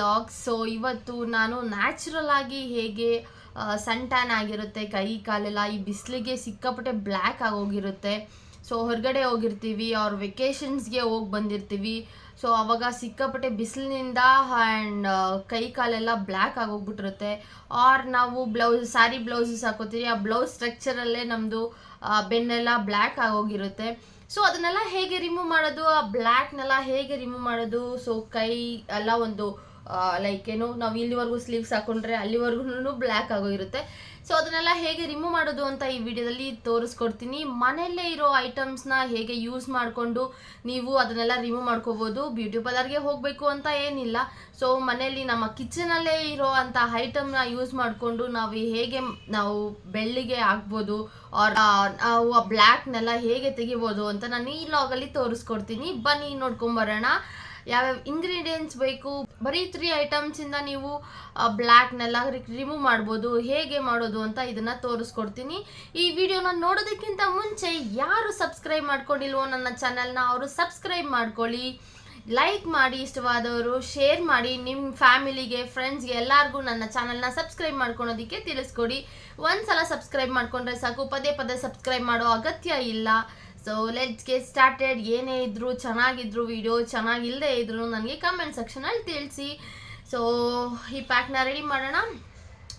Log so ಇವತ್ತು ನಾನು natural ಆಗಿ ಹೇಗೆ ಸನ್ ಟ್ಯಾನ್ ಆಗಿರುತ್ತೆ, ಕೈ ಕಾಲೆಲ್ಲ ಈ ಬಿಸಿಲಿಗೆ ಸಿಕ್ಕಾಪಟ್ಟೆ ಬ್ಲ್ಯಾಕ್ ಆಗೋಗಿರುತ್ತೆ. ಸೊ ಹೊರಗಡೆ ಹೋಗಿರ್ತೀವಿ, ಅವ್ರ ವೆಕೇಶನ್ಸ್ಗೆ ಹೋಗಿ ಬಂದಿರ್ತೀವಿ. ಸೊ ಅವಾಗ ಸಿಕ್ಕಾಪಟ್ಟೆ ಬಿಸಿಲಿನಿಂದ ಆ್ಯಂಡ್ ಕೈ ಕಾಲೆಲ್ಲ ಬ್ಲ್ಯಾಕ್ ಆಗೋಗ್ಬಿಟ್ಟಿರುತ್ತೆ. ಆರ್ ನಾವು ಬ್ಲೌಸ್ ಸ್ಯಾರಿ ಬ್ಲೌಸಸ್ ಹಾಕೋತೀವಿ. ಆ ಬ್ಲೌಸ್ ಸ್ಟ್ರಕ್ಚರಲ್ಲೇ ನಮ್ಮದು ಬೆನ್ನೆಲ್ಲ ಬ್ಲ್ಯಾಕ್ ಆಗೋಗಿರುತ್ತೆ. ಸೊ ಅದನ್ನೆಲ್ಲ ಹೇಗೆ ರಿಮೂವ್ ಮಾಡೋದು? ಆ ಬ್ಲ್ಯಾಕ್ನೆಲ್ಲ ಹೇಗೆ ರಿಮೂವ್ ಮಾಡೋದು? ಸೊ ಕೈ ಎಲ್ಲ ಒಂದು ಲೈಕ್ ಏನು, ನಾವು ಇಲ್ಲಿವರೆಗೂ ಸ್ಲೀವ್ಸ್ ಹಾಕೊಂಡ್ರೆ ಅಲ್ಲಿವರೆಗೂ ಬ್ಲ್ಯಾಕ್ ಆಗೋಗಿರುತ್ತೆ. ಸೊ ಅದನ್ನೆಲ್ಲ ಹೇಗೆ ರಿಮೂವ್ ಮಾಡೋದು ಅಂತ ಈ ವಿಡಿಯೋದಲ್ಲಿ ತೋರಿಸ್ಕೊಡ್ತೀನಿ. ಮನೆಯಲ್ಲೇ ಇರೋ ಐಟಮ್ಸ್ನ ಹೇಗೆ ಯೂಸ್ ಮಾಡಿಕೊಂಡು ನೀವು ಅದನ್ನೆಲ್ಲ ರಿಮೂವ್ ಮಾಡ್ಕೋಬೋದು. ಬ್ಯೂಟಿ ಪಾರ್ಲರ್ಗೆ ಹೋಗಬೇಕು ಅಂತ ಏನಿಲ್ಲ. ಸೊ ಮನೆಯಲ್ಲಿ ನಮ್ಮ ಕಿಚನಲ್ಲೇ ಇರೋ ಅಂಥ ಐಟಮ್ನ ಯೂಸ್ ಮಾಡಿಕೊಂಡು ನಾವು ಹೇಗೆ ನಾವು ಬೆಳ್ಳಿಗೆ ಹಾಕ್ಬೋದು ಆರ್ ನಾವು ಆ ಬ್ಲ್ಯಾಕ್ನೆಲ್ಲ ಹೇಗೆ ತೆಗಿಬೋದು ಅಂತ ನಾನು ಈ ಲಾಗಲ್ಲಿ ತೋರಿಸ್ಕೊಡ್ತೀನಿ. ಬನ್ನಿ ನೋಡ್ಕೊಂಬರೋಣ ಯಾವ್ಯಾವ ಇಂಗ್ರೀಡಿಯೆಂಟ್ಸ್ ಬೇಕು, ಬರೀ ತ್ರೀ ಐಟಮ್ಸಿಂದ ನೀವು ಬ್ಲ್ಯಾಕ್ನೆಲ್ಲ ರಿಮೂವ್ ಮಾಡ್ಬೋದು, ಹೇಗೆ ಮಾಡೋದು ಅಂತ ಇದನ್ನು ತೋರಿಸ್ಕೊಡ್ತೀನಿ. ಈ ವಿಡಿಯೋನ ನೋಡೋದಕ್ಕಿಂತ ಮುಂಚೆ ಯಾರು ಸಬ್ಸ್ಕ್ರೈಬ್ ಮಾಡ್ಕೊಂಡಿಲ್ವೋ ನನ್ನ ಚಾನಲ್ನ ಅವರು ಸಬ್ಸ್ಕ್ರೈಬ್ ಮಾಡ್ಕೊಳ್ಳಿ. ಲೈಕ್ ಮಾಡಿ, ಇಷ್ಟವಾದವರು ಶೇರ್ ಮಾಡಿ ನಿಮ್ಮ ಫ್ಯಾಮಿಲಿಗೆ ಫ್ರೆಂಡ್ಸ್ಗೆ ಎಲ್ಲರಿಗೂ ನನ್ನ ಚಾನಲ್ನ ಸಬ್ಸ್ಕ್ರೈಬ್ ಮಾಡ್ಕೊಳೋದಕ್ಕೆ ತಿಳಿಸ್ಕೊಡಿ. ಒಂದ್ಸಲ ಸಬ್ಸ್ಕ್ರೈಬ್ ಮಾಡ್ಕೊಂಡ್ರೆ ಸಾಕು, ಪದೇ ಪದೇ ಸಬ್ಸ್ಕ್ರೈಬ್ ಮಾಡೋ ಅಗತ್ಯ ಇಲ್ಲ. ಸೊ ಲೆಟ್ಸ್ ಗೆಟ್ ಸ್ಟಾರ್ಟೆಡ್ ಏನೇ ಇದ್ರು ಚೆನ್ನಾಗಿದ್ರು ವಿಡಿಯೋ ಚೆನ್ನಾಗಿಲ್ಲದೆ ಇದ್ರು ನನಗೆ ಕಮೆಂಟ್ ಸೆಕ್ಷನಲ್ಲಿ ತಿಳಿಸಿ. ಸೊ ಈ ಪ್ಯಾಕ್ನ ರೆಡಿ ಮಾಡೋಣ.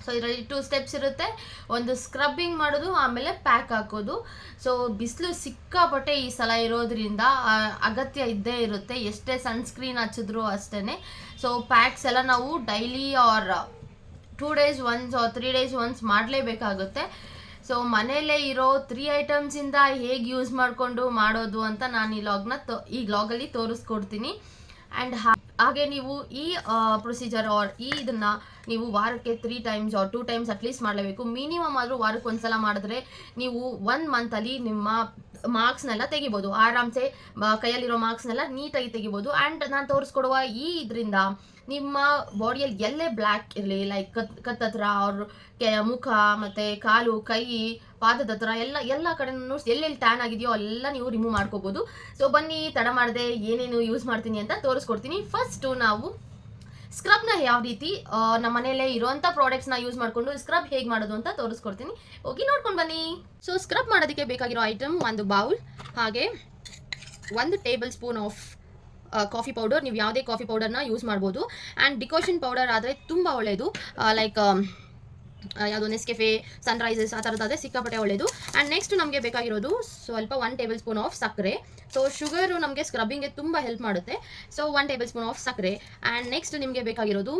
ಸೊ ಇದರಲ್ಲಿ ಟೂ ಸ್ಟೆಪ್ಸ್ ಇರುತ್ತೆ. ಒಂದು ಸ್ಕ್ರಬ್ಬಿಂಗ್ ಮಾಡೋದು, ಆಮೇಲೆ ಪ್ಯಾಕ್ ಹಾಕೋದು. ಸೊ ಬಿಸಿಲು ಸಿಕ್ಕಾಪಟ್ಟೆ ಈ ಸಲ ಇರೋದ್ರಿಂದ ಅಗತ್ಯ ಇದ್ದೇ ಇರುತ್ತೆ. ಎಷ್ಟೇ ಸನ್ಸ್ಕ್ರೀನ್ ಹಚ್ಚಿದ್ರು ಅಷ್ಟೇ ಸೊ ಪ್ಯಾಕ್ಸ್ ಎಲ್ಲ ನಾವು daily or two days once or three days once ಮಾಡಲೇಬೇಕಾಗುತ್ತೆ. So ಮನೆಯಲ್ಲೇ ಇರೋ ತ್ರೀ ಐಟಮ್ಸಿಂದ ಹೇಗೆ ಯೂಸ್ ಮಾಡಿಕೊಂಡು ಮಾಡೋದು ಅಂತ ನಾನು ಈ ಲಾಗ್ನ ತೋ, ಈ ಲಾಗಲ್ಲಿ ತೋರಿಸ್ಕೊಡ್ತೀನಿ. ಆ್ಯಂಡ್ ಹಾಗೆ ನೀವು ಈ ಪ್ರೊಸೀಜರ್ ಆರ್ ಈ ಇದನ್ನು ನೀವು ವಾರಕ್ಕೆ three times or two times at least ಮಾಡಲೇಬೇಕು. ಮಿನಿಮಮ್ ಆದರೂ ವಾರಕ್ಕೆ ಒಂದ್ಸಲ ಮಾಡಿದ್ರೆ ನೀವು ಒನ್ ಮಂತಲ್ಲಿ ನಿಮ್ಮ ಮಾರ್ಕ್ಸ್ನೆಲ್ಲ ತೆಗಿಬೋದು. ಆರಾಮ್ಸೆ ಕೈಯಲ್ಲಿರೋ ಮಾರ್ಕ್ಸ್ನೆಲ್ಲ ನೀಟಾಗಿ ತೆಗಿಬೋದು. ಆ್ಯಂಡ್ ನಾನು ತೋರಿಸ್ಕೊಡುವ ಈ ಇದರಿಂದ ನಿಮ್ಮ ಬಾಡಿಯಲ್ಲಿ ಎಲ್ಲೇ ಬ್ಲ್ಯಾಕ್ ಇರಲಿ ಲೈಕ್ ಕತ್ ಕತ್ತತ್ರ ಅವ್ರ ಕೆ, ಮುಖ, ಮತ್ತು ಕಾಲು, ಕೈ, ಪಾದದ ಹತ್ರ ಎಲ್ಲ ಎಲ್ಲ ಕಡೆನೂ ಎಲ್ಲೆಲ್ಲಿ ಟ್ಯಾನ್ ಆಗಿದೆಯೋ ಎಲ್ಲ ನೀವು ರಿಮೂವ್ ಮಾಡ್ಕೋಬೋದು. ಸೊ ಬನ್ನಿ, ತಡ ಮಾಡದೆ, ಏನೇನು ಯೂಸ್ ಮಾಡ್ತೀನಿ ಅಂತ ತೋರಿಸ್ಕೊಡ್ತೀನಿ. ಫಸ್ಟು ನಾವು ಸ್ಕ್ರಬ್ನ ಯಾವ ರೀತಿ ನಮ್ಮ ಮನೆಯಲ್ಲೇ ಇರೋಂಥ ಪ್ರಾಡಕ್ಟ್ಸ್ನ ಯೂಸ್ ಮಾಡಿಕೊಂಡು ಸ್ಕ್ರಬ್ ಹೇಗೆ ಮಾಡೋದು ಅಂತ ತೋರಿಸ್ಕೊಡ್ತೀನಿ. ಹೋಗಿ ನೋಡ್ಕೊಂಡು ಬನ್ನಿ. ಸೊ ಸ್ಕ್ರಬ್ ಮಾಡೋದಕ್ಕೆ ಬೇಕಾಗಿರೋ ಐಟಮ್ ಒಂದು ಬೌಲ್ ಹಾಗೆ ಒಂದು tablespoon of coffee powder ನೀವು ಯಾವುದೇ ಕಾಫಿ ಪೌಡರ್ನ ಯೂಸ್ ಮಾಡ್ಬೋದು. ಆ್ಯಂಡ್ ಡಿಕೋಷನ್ ಪೌಡರ್ ಆದರೆ ತುಂಬ ಒಳ್ಳೆಯದು ಲೈಕ್ ಯಾವುದೋ ನೆಸ್ಕೆಫೆ ಸನ್ರೈಸಸ್ ಆ ಥರದ್ದಾದರೆ ಸಿಕ್ಕಾಪಟ್ಟೆ ಒಳ್ಳೆಯದು ಆ್ಯಂಡ್ ನೆಕ್ಸ್ಟ್ ನಮಗೆ ಬೇಕಾಗಿರೋದು ಸ್ವಲ್ಪ ಒನ್ ಟೇಬಲ್ ಸ್ಪೂನ್ ಆಫ್ ಸಕ್ಕರೆ. ಸೊ ಶುಗರು ನಮಗೆ ಸ್ಕ್ರಬ್ಬಿಂಗ್ಗೆ ತುಂಬ ಹೆಲ್ಪ್ ಮಾಡುತ್ತೆ. So one tablespoon of ಸಕ್ಕರೆ. ಆ್ಯಂಡ್ ನೆಕ್ಸ್ಟ್ ನಿಮಗೆ ಬೇಕಾಗಿರೋದು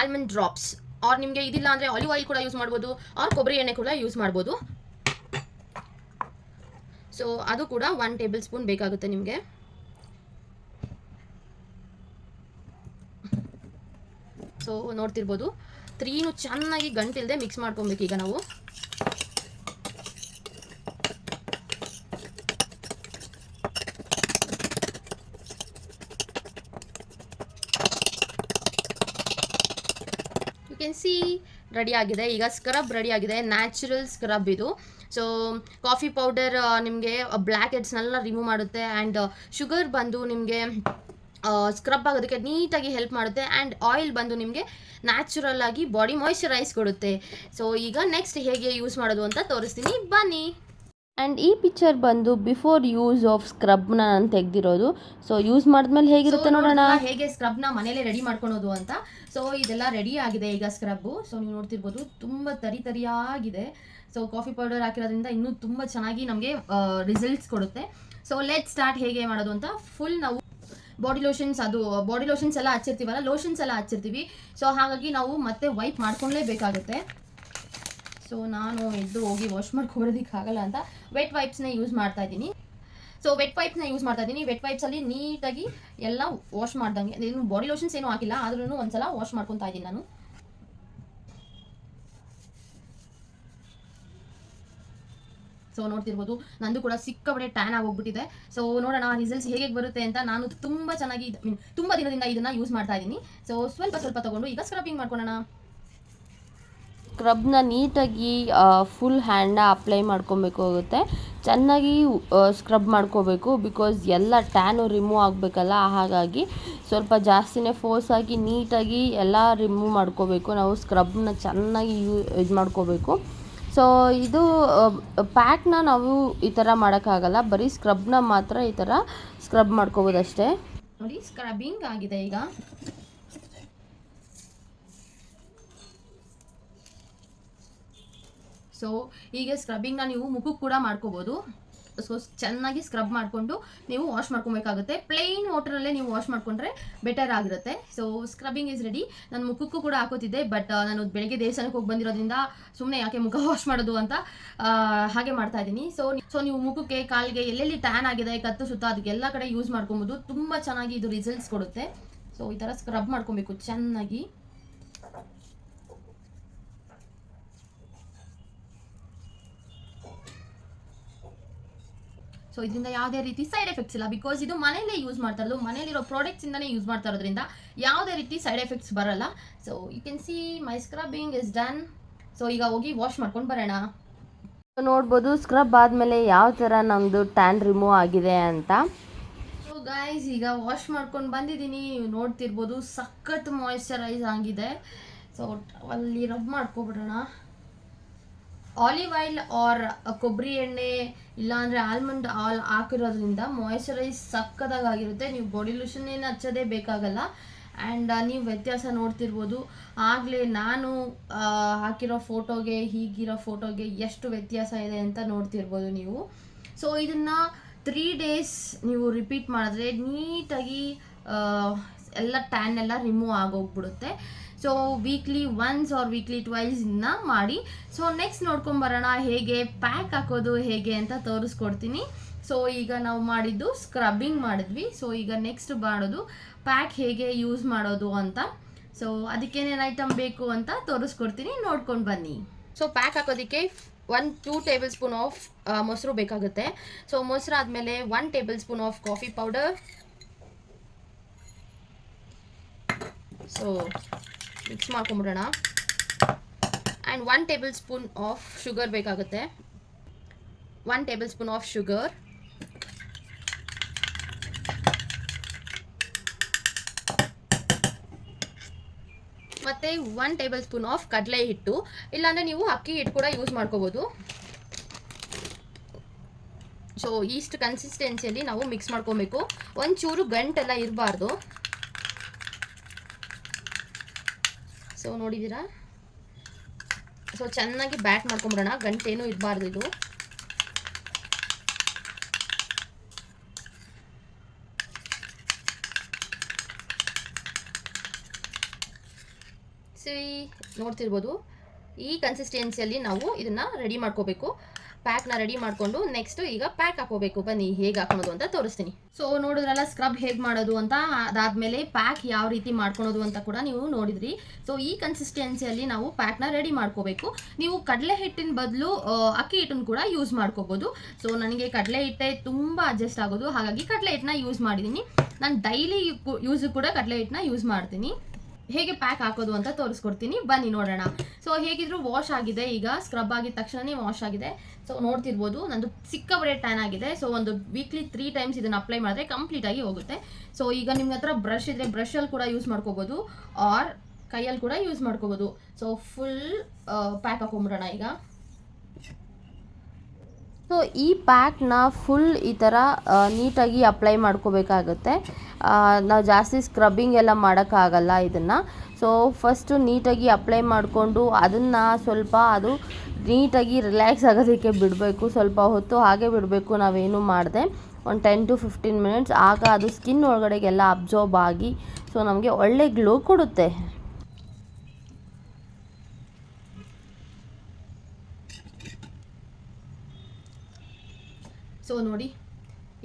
ಆಲ್ಮಂಡ್ ಡ್ರಾಪ್ಸ್ ಆರ್ ನಿಮಗೆ ಇದಿಲ್ಲ ಅಂದರೆ ಆಲಿವ್ ಆಯಿಲ್ ಕೂಡ ಯೂಸ್ ಮಾಡ್ಬೋದು. ಆರ್ ಕೊಬ್ಬರಿ ಎಣ್ಣೆ ಕೂಡ ಯೂಸ್ ಮಾಡ್ಬೋದು. ಸೊ ಅದು ಕೂಡ ಒನ್ ಟೇಬಲ್ ಸ್ಪೂನ್ ಬೇಕಾಗುತ್ತೆ ನಿಮಗೆ. ಸೊ ನೋಡ್ತಿರ್ಬೋದು. ತ್ರೀನು ಚೆನ್ನಾಗಿ ಗಂಟಿಲ್ದೆ ಮಿಕ್ಸ್ ಮಾಡ್ಕೊಬೇಕು ಈಗ ನಾವು. ಯು ಕ್ಯಾನ್ ಸಿ ರೆಡಿ ಆಗಿದೆ. ಈಗ ಸ್ಕ್ರಬ್ ರೆಡಿ ಆಗಿದೆ. ನ್ಯಾಚುರಲ್ ಸ್ಕ್ರಬ್ ಇದು. ಸೊ ಕಾಫಿ ಪೌಡರ್ ನಿಮಗೆ ಬ್ಲ್ಯಾಕ್ ಹೆಡ್ಸ್ನೆಲ್ಲ ರಿಮೂವ್ ಮಾಡುತ್ತೆ. ಆ್ಯಂಡ್ ಶುಗರ್ ಬಂದು ನಿಮಗೆ ಸ್ಕ್ರಬ್ ಆಗೋದಕ್ಕೆ ನೀಟಾಗಿ ಹೆಲ್ಪ್ ಮಾಡುತ್ತೆ ಆ್ಯಂಡ್ ಆಯಿಲ್ ಬಂದು ನಿಮಗೆ ನ್ಯಾಚುರಲ್ ಆಗಿ ಬಾಡಿ ಮಾಯ್ಶ್ಚರೈಸ್ ಕೊಡುತ್ತೆ. ಸೊ ಈಗ ನೆಕ್ಸ್ಟ್ ಹೇಗೆ ಯೂಸ್ ಮಾಡೋದು ಅಂತ ತೋರಿಸ್ತೀನಿ. ಬನ್ನಿ. ಆ್ಯಂಡ್ ಈ ಪಿಕ್ಚರ್ ಬಂದು ಬಿಫೋರ್ ಯೂಸ್ ಆಫ್ ಸ್ಕ್ರಬ್ನ ನಾನು ತೆಗೆದಿರೋದು. ಸೊ ಯೂಸ್ ಮಾಡಿದ್ಮೇಲೆ ಹೇಗಿರುತ್ತೆ ನೋಡೋಣ? ಹೇಗೆ ಸ್ಕ್ರಬ್ನ ಮನೇಲೆ ರೆಡಿ ಮಾಡ್ಕೊಳೋದು ಅಂತ? ಸೊ ಇದೆಲ್ಲ ರೆಡಿ ಆಗಿದೆ ಈಗ ಸ್ಕ್ರಬ್ಬು ಸೊ ನೀವು ನೋಡ್ತಿರ್ಬೋದು ತುಂಬ ತರಿ ತರಿಯಾಗಿದೆ. ಸೊ ಕಾಫಿ ಪೌಡರ್ ಹಾಕಿರೋದ್ರಿಂದ ಇನ್ನೂ ತುಂಬ ಚೆನ್ನಾಗಿ ನಮಗೆ ರಿಸಲ್ಟ್ಸ್ ಕೊಡುತ್ತೆ. ಸೊ ಲೆಟ್ ಸ್ಟಾರ್ಟ್ ಹೇಗೆ ಮಾಡೋದು ಅಂತ ಫುಲ್ ನಾವು ಬಾಡಿ ಲೋಷನ್ಸ್ ಅದು ಬಾಡಿ ಲೋಷನ್ಸ್ ಎಲ್ಲ ಹಚ್ಚಿರ್ತೀವಲ್ಲ ಲೋಷನ್ಸ್ ಎಲ್ಲ ಹಚ್ಚಿರ್ತೀವಿ. ಸೊ ಹಾಗಾಗಿ ನಾವು ಮತ್ತೆ ವೈಪ್ ಮಾಡ್ಕೊಳ್ಳೇಬೇಕಾಗುತ್ತೆ ಸೊ ನಾನು ಎದ್ದು ಹೋಗಿ ವಾಶ್ ಆಗಲ್ಲ ಅಂತ ವೆಟ್ ವೈಪ್ಸ್ನ ಯೂಸ್ ಮಾಡ್ತಾ ಇದ್ದೀನಿ. ಸೊ ವೆಟ್ ವೈಪ್ಸ್ನ ಯೂಸ್ ಮಾಡ್ತಾ ಇದ್ದೀನಿ. ವೆಟ್ ವೈಪ್ಸಲ್ಲಿ ನೀಟಾಗಿ ಎಲ್ಲ ವಾಶ್ ಮಾಡ್ದಂಗೆ. ಬಾಡಿ ಲೋಷನ್ಸ್ ಏನೂ ಹಾಕಿಲ್ಲ ಆದ್ರೂ ಒಂದ್ಸಲ ವಾಶ್ ಮಾಡ್ಕೊತಾ ಇದ್ದೀನಿ ನಾನು. ಸೊ ನೋಡ್ತಿರ್ಬೋದು. ನಂದು ಕೂಡ ಸಿಕ್ಕಾಪಟ್ಟೆ ಟ್ಯಾನ್ ಆಗೋಗ್ಬಿಟ್ಟಿದೆ. ಸೊ ನೋಡೋಣ ರಿಸಲ್ಟ್ಸ್ ಹೇಗೆ ಬರುತ್ತೆ ಅಂತ ನಾನು ತುಂಬ ಚೆನ್ನಾಗಿ ಮೀನ್ ತುಂಬ ದಿನದಿಂದ ಇದನ್ನ ಯೂಸ್ ಮಾಡ್ತಾ ಇದ್ದೀನಿ. ಸೊ ಸ್ವಲ್ಪ ಸ್ವಲ್ಪ ತಗೊಂಡು ಈಗ ಸ್ಕ್ರಬಿಂಗ್ ಮಾಡ್ಕೊಳ್ಳೋಣ ಸ್ಕ್ರಬ್ನ ನೀಟಾಗಿ ಫುಲ್ ಹ್ಯಾಂಡ್ನ ಅಪ್ಲೈ ಮಾಡ್ಕೊಬೇಕಾಗುತ್ತೆ ಚೆನ್ನಾಗಿ ಸ್ಕ್ರಬ್ ಮಾಡ್ಕೋಬೇಕು ಬಿಕಾಸ್ ಎಲ್ಲ ಟ್ಯಾನು ರಿಮೂವ್ ಆಗಬೇಕಲ್ಲ, ಹಾಗಾಗಿ ಸ್ವಲ್ಪ ಜಾಸ್ತಿನೇ ಫೋರ್ಸ್ ಆಗಿ ನೀಟಾಗಿ ಎಲ್ಲ ರಿಮೂವ್ ಮಾಡ್ಕೋಬೇಕು. ನಾವು ಸ್ಕ್ರಬ್ನ ಚೆನ್ನಾಗಿ ಯೂ ಇದು ಮಾಡ್ಕೋಬೇಕು. ಸೊ ಇದು ಪ್ಯಾಕ್ನ ನಾವು ಈ ಥರ ಮಾಡೋಕ್ಕಾಗಲ್ಲ. ಬರೀ ಸ್ಕ್ರಬ್ನ ಮಾತ್ರ ಈ ಥರ ಸ್ಕ್ರಬ್ ಮಾಡ್ಕೋಬೋದಷ್ಟೇ. ನೋಡಿ ಸ್ಕ್ರಬ್ಬಿಂಗ್ ಆಗಿದೆ ಈಗ. ಸೊ ಹೀಗೆ ಸ್ಕ್ರಬ್ಬಿಂಗ್ನ ನೀವು ಮುಖಕ್ಕೆ ಕೂಡ ಮಾಡ್ಕೋಬೋದು. ಸೊ ಚೆನ್ನಾಗಿ ಸ್ಕ್ರಬ್ ಮಾಡಿಕೊಂಡು ನೀವು ವಾಶ್ ಮಾಡ್ಕೊಬೇಕಾಗುತ್ತೆ. ಪ್ಲೇನ್ ವಾಟರಲ್ಲೇ ನೀವು ವಾಶ್ ಮಾಡಿಕೊಂಡ್ರೆ ಬೆಟರ್ ಆಗಿರುತ್ತೆ. ಸೊ ಸ್ಕ್ರಬ್ಬಿಂಗ್ ಇಸ್ ರೆಡಿ ನಾನು ಮುಖಕ್ಕೂ ಕೂಡ ಹಾಕೋತಿದ್ದೆ ಬಟ್ ನಾನು ಬೆಳಗ್ಗೆ ದೇವಸ್ಥಾನಕ್ಕೆ ಹೋಗಿ ಬಂದಿರೋದ್ರಿಂದ ಸುಮ್ಮನೆ ಯಾಕೆ ಮುಖ ವಾಶ್ ಮಾಡೋದು ಅಂತ ಹಾಗೆ ಮಾಡ್ತಾ ಇದ್ದೀನಿ. ಸೊ ಸೊ ನೀವು ಮುಖಕ್ಕೆ ಕಾಲಿಗೆ ಎಲ್ಲೆಲ್ಲಿ ಟ್ಯಾನ್ ಆಗಿದೆ, ಕತ್ತು ಸುತ್ತ ಅದಕ್ಕೆಲ್ಲ ಕಡೆ ಯೂಸ್ ಮಾಡ್ಕೊಬೋದು. ತುಂಬ ಚೆನ್ನಾಗಿ ಇದು ರಿಸಲ್ಟ್ಸ್ ಕೊಡುತ್ತೆ. ಸೊ ಈ ಥರ ಸ್ಕ್ರಬ್ ಮಾಡ್ಕೊಬೇಕು, ಚೆನ್ನಾಗಿ. ಸೊ ಇದರಿಂದ ಯಾವುದೇ ರೀತಿ ಸೈಡ್ ಎಫೆಕ್ಟ್ಸ್ ಇಲ್ಲ. ಬಿಕಾಸ್ ಇದು ಮನೆಯಲ್ಲೇ ಯೂಸ್ ಮಾಡ್ತಾ ಇರೋದು. ಮನೆಯಲ್ಲಿರೋ ಪ್ರಾಡಕ್ಟ್ಸ್ ಇಂದನೇ ಯೂಸ್ ಮಾಡ್ತಾ ಇರೋದ್ರಿಂದ ಯಾವುದೇ ರೀತಿ ಸೈಡ್ ಎಫೆಕ್ಟ್ಸ್ ಬರಲ್ಲ. So you can see my scrubbing is done so ಈಗ ಹೋಗಿ ವಾಶ್ ಮಾಡ್ಕೊಂಡು ಬರೋಣ. ನೋಡ್ಬೋದು ಸ್ಕ್ರಬ್ ಆದಮೇಲೆ ಯಾವ ಥರ ನಮ್ಮದು ಟ್ಯಾನ್ ರಿಮೂವ್ ಆಗಿದೆ ಅಂತ. ಸೊ ಗಾಯ್ಸ್ ಈಗ ವಾಶ್ ಮಾಡ್ಕೊಂಡು ಬಂದಿದ್ದೀನಿ. ನೋಡ್ತಿರ್ಬೋದು ಸಖತ್ ಮಾಯ್ಶ್ಚರೈಸ್ ಆಗಿದೆ. ಸೊ ಅಲ್ಲಿ ರಬ್ ಮಾಡ್ಕೊಬಿಡೋಣ. ಆಲಿವ್ ಆಯಿಲ್ ಆರ್ ಕೊಬ್ಬರಿ ಎಣ್ಣೆ, ಇಲ್ಲಾಂದರೆ ಆಲ್ಮಂಡ್ ಆಲ್ ಹಾಕಿರೋದ್ರಿಂದ ಮಾಯ್ಶ್ಚರೈಸ್ ಸಕ್ಕದಾಗಿರುತ್ತೆ ನೀವು ಬಾಡಿ ಲೂಷನ್ ಏನು ಹಚ್ಚೋದೇ ಬೇಕಾಗಲ್ಲ. ಆ್ಯಂಡ್ ನೀವು ವ್ಯತ್ಯಾಸ ನೋಡ್ತಿರ್ಬೋದು. ಆಗಲೇ ನಾನು ಹಾಕಿರೋ ಫೋಟೋಗೆ ಹೀಗಿರೋ ಫೋಟೋಗೆ ಎಷ್ಟು ವ್ಯತ್ಯಾಸ ಇದೆ ಅಂತ ನೋಡ್ತಿರ್ಬೋದು ನೀವು. ಸೊ ಇದನ್ನು ತ್ರೀ ಡೇಸ್ ನೀವು ರಿಪೀಟ್ ಮಾಡಿದ್ರೆ ನೀಟಾಗಿ ಎಲ್ಲ ಟ್ಯಾನ್ ಎಲ್ಲ remove ಆಗೋಗ್ಬಿಡುತ್ತೆ. So weekly once or weekly twice ಇನ್ನ ಮಾಡಿ. ಸೊ ನೆಕ್ಸ್ಟ್ ನೋಡ್ಕೊಂಬರೋಣ ಹೇಗೆ ಪ್ಯಾಕ್ ಹಾಕೋದು, ಹೇಗೆ ಅಂತ ತೋರಿಸ್ಕೊಡ್ತೀನಿ. ಸೊ ಈಗ ನಾವು ಮಾಡಿದ್ದು ಸ್ಕ್ರಬ್ಬಿಂಗ್ ಮಾಡಿದ್ವಿ. ಸೊ ಈಗ ನೆಕ್ಸ್ಟ್ ಮಾಡೋದು ಪ್ಯಾಕ್ ಹೇಗೆ ಯೂಸ್ ಮಾಡೋದು ಅಂತ. ಸೊ ಅದಕ್ಕೇನೇನು ಐಟಮ್ ಬೇಕು ಅಂತ ತೋರಿಸ್ಕೊಡ್ತೀನಿ. ನೋಡ್ಕೊಂಡು ಬನ್ನಿ. ಸೊ ಪ್ಯಾಕ್ ಹಾಕೋದಕ್ಕೆ one two tablespoon of ಮೊಸರು ಬೇಕಾಗುತ್ತೆ. ಸೊ ಮೊಸರು ಆದಮೇಲೆ one tablespoon of coffee powder so mix ಮಾಡ್ಕೊಂಬಿಡೋಣ and one tablespoon of sugar ಬೇಕಾಗುತ್ತೆ. One tablespoon of sugar ಮತ್ತು ಒನ್ ಟೇಬಲ್ ಸ್ಪೂನ್ ಆಫ್ ಕಡಲೆ ಹಿಟ್ಟು. ಇಲ್ಲಾಂದರೆ ನೀವು ಅಕ್ಕಿ ಹಿಟ್ಟು ಕೂಡ ಯೂಸ್ ಮಾಡ್ಕೋಬೋದು. ಸೊ ಇಷ್ಟು ಕನ್ಸಿಸ್ಟೆನ್ಸಿಯಲ್ಲಿ ನಾವು ಮಿಕ್ಸ್ ಮಾಡ್ಕೊಬೇಕು. ಒಂಚೂರು ಗಂಟೆಲ್ಲ ಇರಬಾರ್ದು. ಸೊ ನೋಡಿದ್ದೀರಾ? ಸೊ ಚೆನ್ನಾಗಿ ಬ್ಯಾಟ್ ಮಾಡ್ಕೊಂಬಿಡೋಣ. ಗಂಟೇನೂ ಇರಬಾರ್ದು ಇದು. ಸಿ ನೋಡ್ತಿರ್ಬೋದು. ಈ ಕನ್ಸಿಸ್ಟೆನ್ಸಿಯಲ್ಲಿ ನಾವು ಇದನ್ನು ರೆಡಿ ಮಾಡ್ಕೋಬೇಕು. ಪ್ಯಾಕ್ನ ರೆಡಿ ಮಾಡಿಕೊಂಡು ನೆಕ್ಸ್ಟ್ ಈಗ ಪ್ಯಾಕ್ ಹಾಕೋಬೇಕು ಬನ್ನಿ, ಹೇಗೆ ಹಾಕೊಳೋದು ಅಂತ ತೋರಿಸ್ತೀನಿ. ಸೊ ನೋಡಿದ್ರಲ್ಲ ಸ್ಕ್ರಬ್ ಹೇಗೆ ಮಾಡೋದು ಅಂತ ಅದಾದಮೇಲೆ ಪ್ಯಾಕ್ ಯಾವ ರೀತಿ ಮಾಡ್ಕೊಳೋದು ಅಂತ ಕೂಡ ನೀವು ನೋಡಿದ್ರಿ. ಸೊ ಈ ಕನ್ಸಿಸ್ಟೆನ್ಸಿಯಲ್ಲಿ ನಾವು ಪ್ಯಾಕ್ನ ರೆಡಿ ಮಾಡ್ಕೋಬೇಕು. ನೀವು ಕಡಲೆ ಹಿಟ್ಟಿನ ಬದಲು ಅಕ್ಕಿ ಹಿಟ್ಟನ್ನು ಕೂಡ ಯೂಸ್ ಮಾಡ್ಕೋಬೋದು. ಸೊ ನನಗೆ ಕಡಲೆ ಹಿಟ್ಟೆ ತುಂಬ ಅಡ್ಜಸ್ಟ್ ಆಗೋದು. ಹಾಗಾಗಿ ಕಡಲೆ ಹಿಟ್ಟನ್ನ ಯೂಸ್ ಮಾಡಿದ್ದೀನಿ. ನಾನು ಡೈಲಿ ಯೂಸ್ ಕೂಡ ಕಡಲೆ ಹಿಟ್ಟನ್ನ ಯೂಸ್ ಮಾಡ್ತೀನಿ. ಹೇಗೆ ಪ್ಯಾಕ್ ಹಾಕೋದು ಅಂತ ತೋರಿಸ್ಕೊಡ್ತೀನಿ. ಬನ್ನಿ ನೋಡೋಣ. ಸೊ ಹೇಗಿದ್ರು ವಾಶ್ ಆಗಿದೆ ಈಗ. ಸ್ಕ್ರಬ್ ಆಗಿದ ತಕ್ಷಣನೇ ವಾಶ್ ಆಗಿದೆ. ಸೊ ನೋಡ್ತಿರ್ಬೋದು. ನಂದು ಸಿಕ್ಕವರೇ ಟ್ಯಾನ್ ಆಗಿದೆ. ಸೊ ಒಂದು ವೀಕ್ಲಿ ತ್ರೀ ಟೈಮ್ಸ್ ಇದನ್ನು ಅಪ್ಲೈ ಮಾಡಿದ್ರೆ ಕಂಪ್ಲೀಟ್ ಆಗಿ ಹೋಗುತ್ತೆ. ಸೊ ಈಗ ನಿಮ್ಮ ಹತ್ರ ಬ್ರಷ್ ಇದ್ರೆ ಬ್ರಷಲ್ಲಿ ಕೂಡ ಯೂಸ್ ಮಾಡ್ಕೋಬೋದು. ಆರ್ ಕೈಯಲ್ಲಿ ಕೂಡ ಯೂಸ್ ಮಾಡ್ಕೋಬೋದು. ಸೊ ಫುಲ್ ಪ್ಯಾಕ್ ಹಾಕೊಂಬಿಡೋಣ ಈಗ. ಸೊ ಈ ಪ್ಯಾಕ್ನ ಫುಲ್ ಈ ಥರ ನೀಟಾಗಿ ಅಪ್ಲೈ ಮಾಡ್ಕೋಬೇಕಾಗುತ್ತೆ. ನಾವು ಜಾಸ್ತಿ ಸ್ಕ್ರಬ್ಬಿಂಗ್ ಎಲ್ಲ ಮಾಡೋಕ್ಕಾಗಲ್ಲ ಇದನ್ನು. ಸೊ ಫಸ್ಟು ನೀಟಾಗಿ ಅಪ್ಲೈ ಮಾಡಿಕೊಂಡು ಅದನ್ನು ಸ್ವಲ್ಪ ಅದು ನೀಟಾಗಿ ರಿಲ್ಯಾಕ್ಸ್ ಆಗೋದಕ್ಕೆ ಬಿಡಬೇಕು. ಸ್ವಲ್ಪ ಹೊತ್ತು ಹಾಗೆ ಬಿಡಬೇಕು ನಾವೇನು ಮಾಡಿದೆ. ಒಂದು ಟೆನ್ ಟು ಫಿಫ್ಟೀನ್ ಮಿನಿಟ್ಸ್ ಆಗ ಅದು ಸ್ಕಿನ್ ಒಳಗಡೆಗೆಲ್ಲ ಅಬ್ಸಾರ್ಬ್ ಆಗಿ ಸೊ ನಮಗೆ ಒಳ್ಳೆ ಗ್ಲೋ ಕೊಡುತ್ತೆ. ಸೊ ನೋಡಿ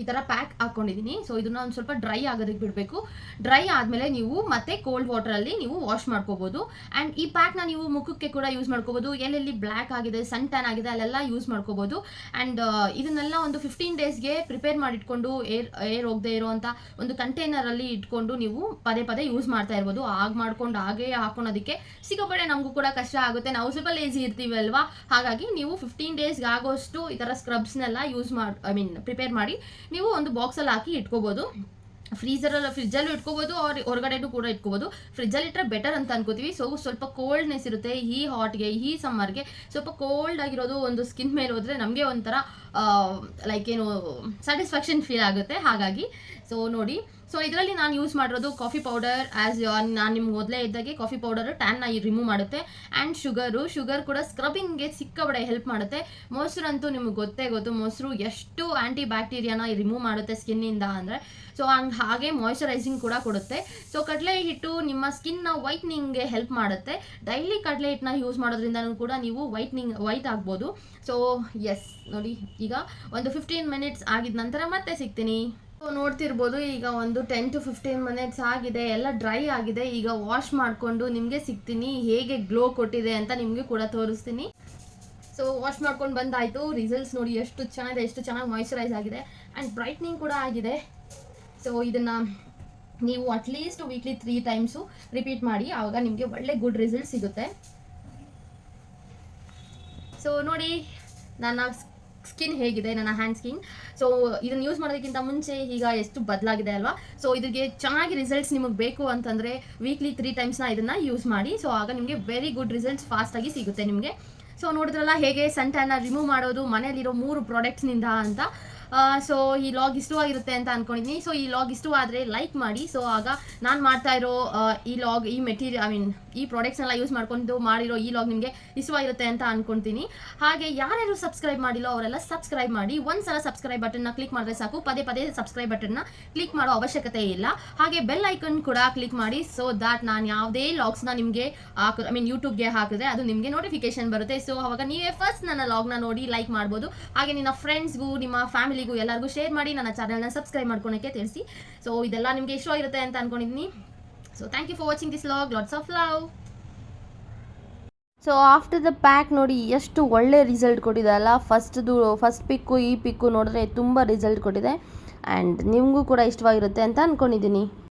ಈ ಥರ ಪ್ಯಾಕ್ ಹಾಕೊಂಡಿದ್ದೀನಿ ಸೊ ಇದನ್ನ ಒಂದು ಸ್ವಲ್ಪ ಡ್ರೈ ಆಗೋದಕ್ಕೆ ಬಿಡಬೇಕು. ಡ್ರೈ ಆದಮೇಲೆ ನೀವು ಮತ್ತೆ ಕೋಲ್ಡ್ ವಾಟರಲ್ಲಿ ನೀವು ವಾಶ್ ಮಾಡ್ಕೋಬೋದು. ಆ್ಯಂಡ್ ಈ ಪ್ಯಾಕ್ನ ನೀವು ಮುಖಕ್ಕೆ ಕೂಡ ಯೂಸ್ ಮಾಡ್ಕೋಬೋದು. ಎಲ್ಲೆಲ್ಲಿ ಬ್ಲ್ಯಾಕ್ ಆಗಿದೆ ಸನ್ ಟ್ಯಾನ್ ಆಗಿದೆ, ಅಲ್ಲೆಲ್ಲ ಯೂಸ್ ಮಾಡ್ಕೋಬೋದು. ಆ್ಯಂಡ್ ಇದನ್ನೆಲ್ಲ ಒಂದು ಫಿಫ್ಟೀನ್ ಡೇಸ್ಗೆ ಪ್ರಿಪೇರ್ ಮಾಡಿಟ್ಕೊಂಡು ಏರ್ ಏರ್ ಹೋಗದೆ ಇರುವಂಥ ಒಂದು ಕಂಟೈನರಲ್ಲಿ ಇಟ್ಕೊಂಡು ನೀವು ಪದೇ ಪದೇ ಯೂಸ್ ಮಾಡ್ತಾ ಇರ್ಬೋದು. ಆಗ ಮಾಡ್ಕೊಂಡು ಹಾಗೇ ಹಾಕೊಳೋದಕ್ಕೆ ಸಿಕ್ಕಾಪಟ್ಟೆ ನಮಗೂ ಕೂಡ ಕಷ್ಟ ಆಗುತ್ತೆ. ನಾವು ಸ್ವಲ್ಪ ಲೇಜಿ ಇರ್ತೀವಿ ಅಲ್ವಾ? ಹಾಗಾಗಿ ನೀವು ಫಿಫ್ಟೀನ್ ಡೇಸ್ಗೆ ಆಗೋಷ್ಟು ಈ ಥರ ಸ್ಕ್ರಬ್ಸ್ನೆಲ್ಲ ಯೂಸ್ ಮಾಡಿ ಐ ಮೀನ್ ಪ್ರಿಪೇರ್ ಮಾಡಿ ನೀವು ಒಂದು ಬಾಕ್ಸಲ್ಲಿ ಹಾಕಿ ಇಟ್ಕೋಬೋದು. ಫ್ರೀಸರಲ್ಲಿ ಫ್ರಿಜ್ಜಲ್ಲೂ ಇಟ್ಕೋಬೋದು, ಅವ್ರ ಹೊರಗಡೆನೂ ಕೂಡ ಇಟ್ಕೋಬೋದು. ಫ್ರಿಜ್ಜಲ್ಲಿ ಇಟ್ಟರೆ ಬೆಟರ್ ಅಂತ ಅನ್ಕೋತೀವಿ. ಸೊ ಸ್ವಲ್ಪ ಕೋಲ್ಡ್ನೆಸ್ ಇರುತ್ತೆ, ಈ ಹಾಟ್ಗೆ ಈ ಸಮ್ಮರ್ಗೆ ಸ್ವಲ್ಪ ಕೋಲ್ಡ್ ಆಗಿರೋದು ಒಂದು ಸ್ಕಿನ್ ಮೇಲೆ ಹೋದರೆ ನಮಗೆ ಒಂಥರ ಲೈಕ್ ಏನು ಸ್ಯಾಟಿಸ್ಫ್ಯಾಕ್ಷನ್ ಫೀಲ್ ಆಗುತ್ತೆ, ಹಾಗಾಗಿ. ಸೊ ನೋಡಿ. ಸೊ ಇದರಲ್ಲಿ ನಾನು ಯೂಸ್ ಮಾಡಿರೋದು ಕಾಫಿ ಪೌಡರ್ ಆ್ಯಸ್ ನಾನು ನಿಮ್ಗೆ ಮೊದಲೇ ಇದ್ದಾಗೆ ಕಾಫಿ ಪೌಡರ್ ಟ್ಯಾನ್ನ ರಿಮೂವ್ ಮಾಡುತ್ತೆ. ಆ್ಯಂಡ್ ಶುಗರು ಶುಗರ್ ಕೂಡ ಸ್ಕ್ರಬಿಂಗ್ಗೆ ಸಿಕ್ಕಾಬಡೆ ಹೆಲ್ಪ್ ಮಾಡುತ್ತೆ. ಮೊಸರು ಅಂತೂ ನಿಮ್ಗೆ ಗೊತ್ತೇ ಗೊತ್ತು, ಮೊಸರು ಎಷ್ಟು ಆ್ಯಂಟಿ ಬ್ಯಾಕ್ಟೀರಿಯಾನ ರಿಮೂವ್ ಮಾಡುತ್ತೆ ಸ್ಕಿನ್ನಿಂದ ಅಂದರೆ. ಸೊ ಹಂಗೆ, ಹಾಗೆ ಮಾಯ್ಚರೈಸಿಂಗ್ ಕೂಡ ಕೊಡುತ್ತೆ. ಸೊ ಕಡಲೆ ಹಿಟ್ಟು ನಿಮ್ಮ ಸ್ಕಿನ್ನ ವೈಟ್ನಿಂಗ್ಗೆ ಹೆಲ್ಪ್ ಮಾಡುತ್ತೆ. ಡೈಲಿ ಕಡಲೆ ಹಿಟ್ಟನ್ನ ಯೂಸ್ ಮಾಡೋದ್ರಿಂದ ಕೂಡ ನೀವು ವೈಟ್ನಿಂಗ್ ವೈಟ್ ಆಗ್ಬೋದು. ಸೊ ಎಸ್ ನೋಡಿ ಈಗ ಒಂದು ಫಿಫ್ಟೀನ್ ಮಿನಿಟ್ಸ್ ಆಗಿದ ನಂತರ ಮತ್ತೆ ಸಿಗ್ತೀನಿ. ನೋಡ್ತಿರ್ಬೋದು ಈಗ ಒಂದು ಟೆನ್ ಟು ಫಿಫ್ಟೀನ್ ಮಿನಿಟ್ಸ್ ಆಗಿದೆ, ಎಲ್ಲ ಡ್ರೈ ಆಗಿದೆ, ಈಗ ವಾಶ್ ಮಾಡಿಕೊಂಡು ನಿಮಗೆ ಸಿಗ್ತೀನಿ. ಹೇಗೆ ಗ್ಲೋ ಕೊಟ್ಟಿದೆ ಅಂತ ನಿಮಗೆ ಕೂಡ ತೋರಿಸ್ತೀನಿ. ಸೊ ವಾಶ್ ಮಾಡ್ಕೊಂಡು ಬಂದಾಯಿತು. ರಿಸಲ್ಟ್ಸ್ ನೋಡಿ ಎಷ್ಟು ಚೆನ್ನಾಗಿದೆ, ಎಷ್ಟು ಚೆನ್ನಾಗಿ ಮಾಯಿಶ್ಚರೈಸ್ ಆಗಿದೆ ಆ್ಯಂಡ್ ಬ್ರೈಟ್ನಿಂಗ್ ಕೂಡ ಆಗಿದೆ. ಸೊ ಇದನ್ನು ನೀವು at least weekly three times repeat ಮಾಡಿ, ಆವಾಗ ನಿಮಗೆ ಒಳ್ಳೆ ಗುಡ್ ರಿಸಲ್ಟ್ ಸಿಗುತ್ತೆ. ಸೊ ನೋಡಿ, ನನ್ನ ಸ್ಕಿನ್ ಹೇಗಿದೆ, ನನ್ನ ಹ್ಯಾಂಡ್ ಸ್ಕಿನ್ ಸೊ ಇದನ್ನ ಯೂಸ್ ಮಾಡೋದಕ್ಕಿಂತ ಮುಂಚೆ ಈಗ ಎಷ್ಟು ಬದಲಾಗಿದೆ ಅಲ್ವಾ? ಸೊ ಇದಕ್ಕೆ ಚೆನ್ನಾಗಿ ರಿಸಲ್ಟ್ಸ್ ನಿಮಗೆ ಬೇಕು ಅಂತಂದರೆ ವೀಕ್ಲಿ ತ್ರೀ ಟೈಮ್ಸ್ನ ಇದನ್ನು ಯೂಸ್ ಮಾಡಿ. ಸೊ ಆಗ ನಿಮಗೆ ವೆರಿ ಗುಡ್ ರಿಸಲ್ಟ್ಸ್ ಫಾಸ್ಟಾಗಿ ಸಿಗುತ್ತೆ ನಿಮಗೆ. ಸೊ ನೋಡಿದ್ರಲ್ಲ ಹೇಗೆ ಸನ್ ರಿಮೂವ್ ಮಾಡೋದು ಮನೇಲಿರೋ ಮೂರು ಪ್ರಾಡಕ್ಟ್ಸ್ನಿಂದ ಅಂತ. ಸೊ ಈ ಲಾಗ್ ಇಷ್ಟವಾಗಿರುತ್ತೆ ಅಂತ ಅನ್ಕೊಂಡಿದ್ದೀನಿ ಸೊ ಈ ಲಾಗ್ ಇಷ್ಟವಾದರೆ ಲೈಕ್ ಮಾಡಿ. ಸೊ ಆಗ ನಾನು ಮಾಡ್ತಾ ಇರೋ ಈ ಲಾಗ್ ಈ ಮೆಟೀರಿಯಲ್ ಐ ಮೀನ್ ಈ ಪ್ರಾಡಕ್ಟ್ಸ್ನೆಲ್ಲ ಯೂಸ್ ಮಾಡ್ಕೊಂಡು ಮಾಡಿರೋ ಈ ಲಾಗ್ ನಿಮಗೆ ಇಷ್ಟವಾಗಿರುತ್ತೆ ಅಂತ ಅನ್ಕೊಂತೀನಿ. ಹಾಗೆ ಯಾರ್ಯಾರು ಸಬ್ಸ್ಕ್ರೈಬ್ ಮಾಡಿಲ್ಲ, ಅವರೆಲ್ಲ ಸಬ್ಸ್ಕ್ರೈಬ್ ಮಾಡಿ. ಒಂದ್ಸಲ ಸಬ್ಸ್ಕ್ರೈಬ್ ಬಟನ್ನ ಕ್ಲಿಕ್ ಮಾಡಿದ್ರೆ ಸಾಕು. ಪದೇ ಪದೇ ಸಬ್ಸ್ಕ್ರೈಬ್ ಬಟನ್ನ ಕ್ಲಿಕ್ ಮಾಡೋ ಅವಶ್ಯಕತೆ ಇಲ್ಲ. ಹಾಗೆ ಬೆಲ್ ಐಕನ್ ಕೂಡ ಕ್ಲಿಕ್ ಮಾಡಿ. ಸೊ ದಾಟ್ ನಾನು ಯಾವುದೇ ಲಾಗ್ಸ್ನ ನಿಮಗೆ ಹಾಕ ಐ ಮೀನ್ ಯೂಟ್ಯೂಬ್ಗೆ ಹಾಕಿದ್ರೆ ಅದು ನಿಮಗೆ ನೋಟಿಫಿಕೇಶನ್ ಬರುತ್ತೆ. ಸೊ ಅವಾಗ ನೀವೇ ಫಸ್ಟ್ ನನ್ನ ಲಾಗ್ನ ನೋಡಿ ಲೈಕ್ ಮಾಡ್ಬೋದು. ಹಾಗೆ ನಿನ್ನ ಫ್ರೆಂಡ್ಸ್ಗೂ ನಿಮ್ಮ ಫ್ಯಾಮಿಲಿಗೂ ಎಲ್ಲರಿಗೂ ಶೇರ್ ಮಾಡಿ ನನ್ನ ಚಾನಲ್ನ ಸಬ್ಸ್ಕ್ರೈಬ್ ಮಾಡ್ಕೊಳಕ್ಕೆ ತಿಳಿಸಿ. ಸೊ ಇದೆಲ್ಲ ನಿಮಗೆ ಇಷ್ಟ ಇಷ್ಟವಾಗಿರುತ್ತೆ ಅಂತ ಅನ್ಕೊಂಡಿದ್ದೀನಿ so thank you for watching this vlog lots of love so after the pack ನೋಡಿ ಎಷ್ಟು ಒಳ್ಳೆ ರಿಸಲ್ಟ್ ಕೊಟ್ಟಿದೆ ಅಲ್ಲ? ಫಸ್ಟ್ದು ಫಸ್ಟ್ ಪಿಕ್ಕು ಈ ಪಿಕ್ಕು ನೋಡಿದ್ರೆ ತುಂಬ ರಿಸಲ್ಟ್ ಕೊಟ್ಟಿದೆ. ಆ್ಯಂಡ್ ನಿಮಗೂ ಕೂಡ ಇಷ್ಟವಾಗಿರುತ್ತೆ ಅಂತ ಅಂದ್ಕೊಂಡಿದ್ದೀನಿ